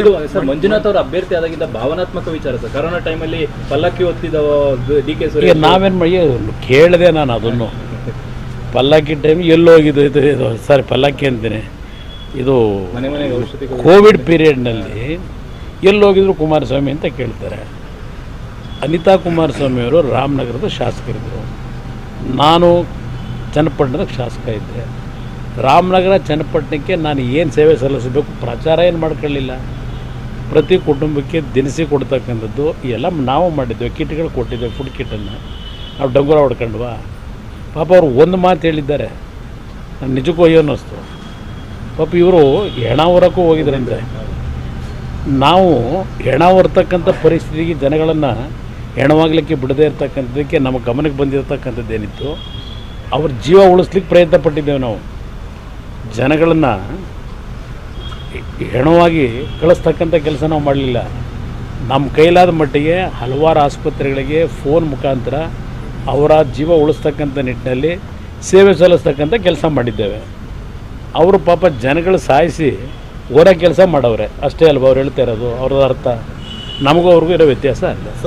ಇದು ಸರ್ ಮಂಜುನಾಥ್ ಅವರ ಅಭ್ಯರ್ಥಿ ಆದಾಗಿಂದ ಭಾವನಾತ್ಮಕ ವಿಚಾರ ಸರ್. ಕರೋನಾ ಟೈಮಲ್ಲಿ ಪಲ್ಲಕ್ಕಿ ಹೊತ್ತಿದ ಡಿ ಕೆ ಸುರೇಶ್ ನಾವೇನು ಮಾಡಿ ಕೇಳಿದೆ ನಾನು ಅದನ್ನು. ಪಲ್ಲಕ್ಕಿ ಟೈಮ್ ಎಲ್ಲೋಗಿದ್ದು ಇದು? ಇದು ಸಾರಿ ಪಲ್ಲಕ್ಕಿ ಅಂತೀನಿ. ಇದು ಮನೆ ಮನೆಗೆ ಔಷಧಿ ಕೋವಿಡ್ ಪೀರಿಯಡ್ನಲ್ಲಿ ಎಲ್ಲೋಗಿದ್ರು ಕುಮಾರಸ್ವಾಮಿ ಅಂತ ಕೇಳ್ತಾರೆ. ಅನಿತಾ ಕುಮಾರಸ್ವಾಮಿ ಅವರು ರಾಮನಗರದ ಶಾಸಕರಿದ್ದರು. ನಾನು ಚನ್ನಪಟ್ಟಣದ ಶಾಸಕ ಇದ್ದೆ. ರಾಮನಗರ ಚನ್ನಪಟ್ಟಣಕ್ಕೆ ನಾನು ಏನು ಸೇವೆ ಸಲ್ಲಿಸಬೇಕು ಪ್ರಚಾರ ಏನು ಮಾಡ್ಕೊಳ್ಳಿಲ್ಲ. ಪ್ರತಿ ಕುಟುಂಬಕ್ಕೆ ದಿನಸಿ ಕೊಡ್ತಕ್ಕಂಥದ್ದು ಎಲ್ಲ ನಾವು ಮಾಡಿದ್ದೇವೆ. ಕಿಟ್ಗಳು ಕೊಟ್ಟಿದ್ದೇವೆ ಫುಡ್ ಕಿಟ್ಟನ್ನು ನಾವು ಡಂಗುರ ಹೊಡ್ಕೊಂಡ್ವಾ? ಪಾಪ ಅವರು ಒಂದು ಮಾತು ಹೇಳಿದ್ದಾರೆ. ನಾನು ನಿಜಕ್ಕೂ ಅಯ್ಯೋ ಅನ್ನಿಸ್ತು. ಪಾಪ ಇವರು ಹೆಣ ಹೊರಕ್ಕೂ ಹೋಗಿದ್ರಂತೆ. ನಾವು ಹೆಣ ಹೊರತಕ್ಕಂಥ ಪರಿಸ್ಥಿತಿಗೆ ಜನಗಳನ್ನು ಹೆಣವಾಗಲಿಕ್ಕೆ ಬಿಡದೇ ಇರತಕ್ಕಂಥದ್ದಕ್ಕೆ ನಮ್ಮ ಗಮನಕ್ಕೆ ಬಂದಿರತಕ್ಕಂಥದ್ದೇನಿತ್ತು. ಅವ್ರ ಜೀವ ಉಳಿಸ್ಲಿಕ್ಕೆ ಪ್ರಯತ್ನ ಪಟ್ಟಿದ್ದೇವೆ ನಾವು. ಜನಗಳನ್ನು ಹೆಣವಾಗಿ ಕಳಿಸ್ತಕ್ಕಂಥ ಕೆಲಸ ನಾವು ಮಾಡಲಿಲ್ಲ. ನಮ್ಮ ಕೈಲಾದ ಮಟ್ಟಿಗೆ ಹಲವಾರು ಆಸ್ಪತ್ರೆಗಳಿಗೆ ಫೋನ್ ಮುಖಾಂತರ ಅವರ ಜೀವ ಉಳಿಸ್ತಕ್ಕಂಥ ನಿಟ್ಟಿನಲ್ಲಿ ಸೇವೆ ಸಲ್ಲಿಸ್ತಕ್ಕಂಥ ಕೆಲಸ ಮಾಡಿದ್ದೇವೆ. ಅವರು ಪಾಪ ಜನಗಳು ಸಾಯಿಸಿ ಹೊರ ಕೆಲಸ ಮಾಡವ್ರೆ. ಅಷ್ಟೇ ಅಲ್ವಾ ಅವ್ರು ಹೇಳ್ತಾ ಇರೋದು? ಅವ್ರದ್ದು ಅರ್ಥ. ನಮಗೂ ಅವ್ರಿಗೂ ಇರೋ ವ್ಯತ್ಯಾಸ ಅಲ್ಲ.